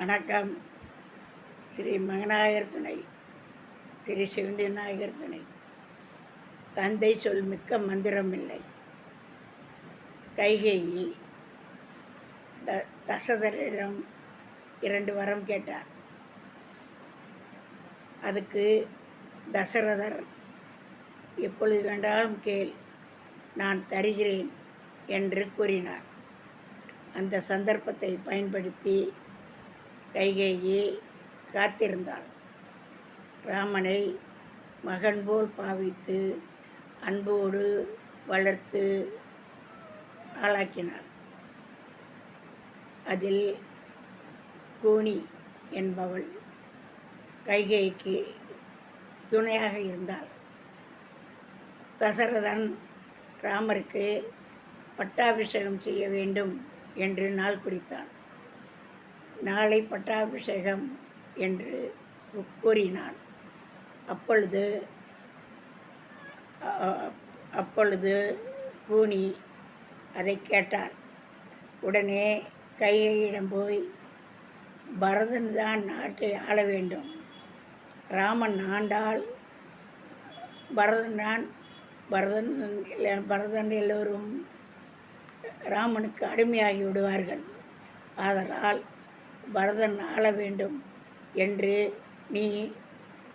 வணக்கம். ஸ்ரீ மகநாயகர் துணை ஸ்ரீ சிவந்தி விநாயகர் துணை. தந்தை சொல் மிக்க மந்திரமில்லை கைகேயி த தசதரிடம் இரண்டு வரம் கேட்டார். அதுக்கு தசரதர் எப்பொழுது வேண்டாலும் கேள் நான் தருகிறேன் என்று கூறினார். அந்த சந்தர்ப்பத்தை பயன்படுத்தி கைகேயி காத்திருந்தாள். ராமனை மகன் போல் பாவித்து அன்போடு வளர்த்து ஆளாக்கினாள். அதில் கூனி என்பவள் கைகைக்கு துணையாக இருந்தாள். தசரதன் ராமருக்கு பட்டாபிஷேகம் செய்ய வேண்டும் என்று நாள் குறித்தான். நாளை பட்டாபிஷேகம் என்று கூறினான். அப்பொழுது அப்பொழுது கூனி அதை கேட்டாள். உடனே கையிடம் போய் பரதன் தான் நாட்டை ஆள வேண்டும். ராமன் ஆண்டால் பரதன் தான் பரதன் பரதன் எல்லோரும் ராமனுக்கு அடிமையாகி விடுவார்கள். ஆதலால் பரதன் ஆள வேண்டும் என்று நீ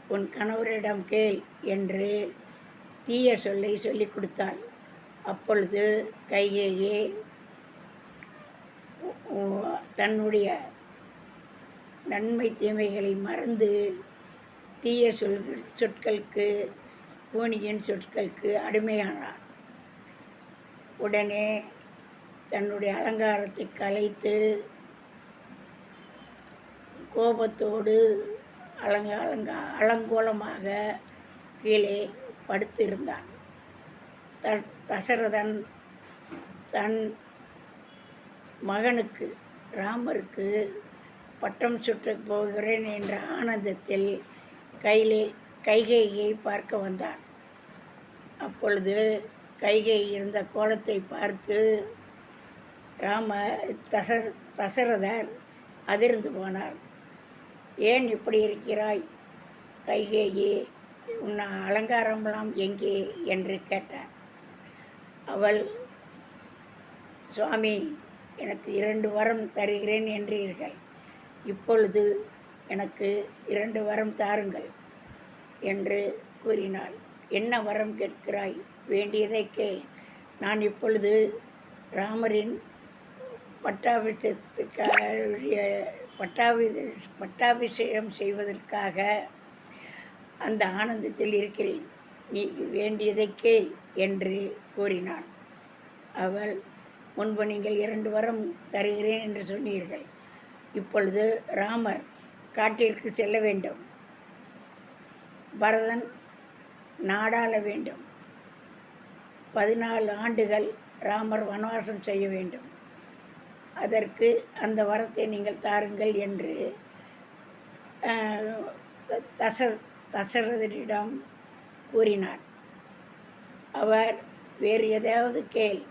உன் கணவரிடம் கேள் என்று தீய சொல்லை சொல்லிக் கொடுத்தாள். அப்பொழுது கையையே தன்னுடைய நன்மை தீமைகளை மறந்து தீய சொல் சொற்களுக்கு பூனியின் சொற்களுக்கு அடிமையானார் உடனே தன்னுடைய அலங்காரத்தை கலைத்து கோபத்தோடு அலங்க அலங்க அலங்கோலமாக கீழே படுத்திருந்தான். த தசரதன் தன் மகனுக்கு ராமருக்கு பட்டம் சுற்றப் போகிறேன் என்ற ஆனந்தத்தில் கையிலே கைகையை பார்க்க வந்தார் அப்பொழுது கைகை இருந்த கோலத்தை பார்த்து ராம தச தசரதர் அதிர்ந்து போனார். ஏன் இப்படி இருக்கிறாய்? கைகேயி உன் அலங்காரமெல்லாம் எங்கே? என்று கேட்டார். அவள் சுவாமி எனக்கு இரண்டு வரம் தருகிறேன் என்றீர்கள். இப்பொழுது எனக்கு இரண்டு வரம் தாருங்கள் என்று கூறினாள். என்ன வரம் கேட்கிறாய்? வேண்டியதை கேள். நான் இப்பொழுது ராமரின் பட்டாபிஷேகத்துக்காக பட்டாபி பட்டாபிஷேகம் செய்வதற்காக அந்த ஆனந்தத்தில் இருக்கிறேன். நீ வேண்டியதை கேள் என்று கூறினார் அவள் முன்பு நீங்கள் இரண்டு வரம் தருகிறேன் என்று சொன்னீர்கள். இப்பொழுது ராமர் காட்டிற்கு செல்ல வேண்டும். பரதன் நாடாள வேண்டும். பதினாலு ஆண்டுகள் ராமர் வனவாசம் செய்ய வேண்டும். அதற்கு அந்த வரத்தை நீங்கள் தாருங்கள் என்று த- தச தசரதரிடம் கூறினார். அவர் வேறு எதையாவது கேள்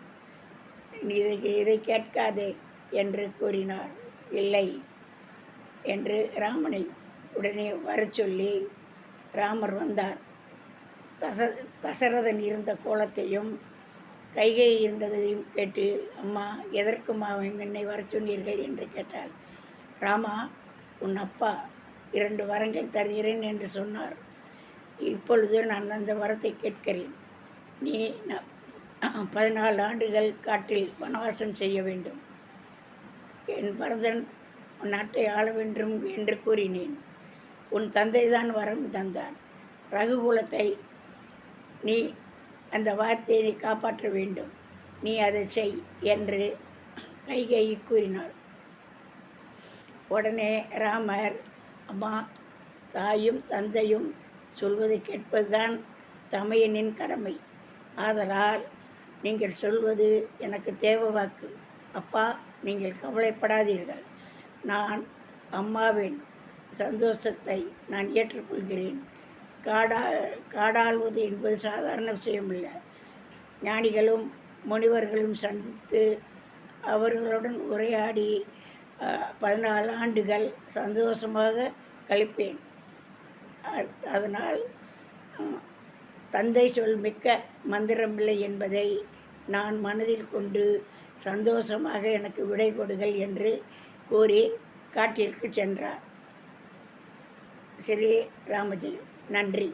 இதை இதை கேட்காதே என்று கூறினார். இல்லை என்று ராமனை உடனே வரச் சொல்லி ராமர் வந்தார். தச தசரதன் இருந்த கோலத்தையும் கைகை இருந்ததையும் கேட்டு அம்மா எதற்குமா என்னை வர சொன்னீர்கள்? என்று கேட்டாள். ராமா உன் அப்பா இரண்டு வரங்கள் தருகிறேன் என்று சொன்னார். இப்பொழுது நான் அந்த வரத்தை கேட்கிறேன். நீ பதினாலு ஆண்டுகள் காட்டில் வனவாசம் செய்ய வேண்டும். என் பரதன் உன் நாட்டை ஆள வேண்டும் என்று கூறினேன். உன் தந்தை தான் வரம் தந்தார். ரகுகுலத்தை நீ அந்த வார்த்தையை நீ காப்பாற்ற வேண்டும். நீ அதை செய் என்று கைகை கூறினாள். உடனே ராமர் அம்மா தாயும் தந்தையும் சொல்வதை கேட்பதுதான் தமையனின் கடமை. ஆதலால் நீங்கள் சொல்வது எனக்கு தேவை வாக்கு அப்பா நீங்கள் கவலைப்படாதீர்கள். நான் அம்மாவின் சந்தோஷத்தை நான் ஏற்றுக்கொள்கிறேன். காடா காடாள்வது என்பது சாதாரண விஷயம் இல்லை ஞானிகளும் முனிவர்களும் சந்தித்து அவர்களுடன் உரையாடி பதினாலு ஆண்டுகள் சந்தோஷமாக கழிப்பேன். அதனால் தந்தை சொல் மிக்க மந்திரமில்லை என்பதை நான் மனதில் கொண்டு சந்தோஷமாக எனக்கு விடை கொடுங்கள் என்று கூறி காட்டிற்கு சென்றார். ஸ்ரீ ராமஜெயம். நன்றி.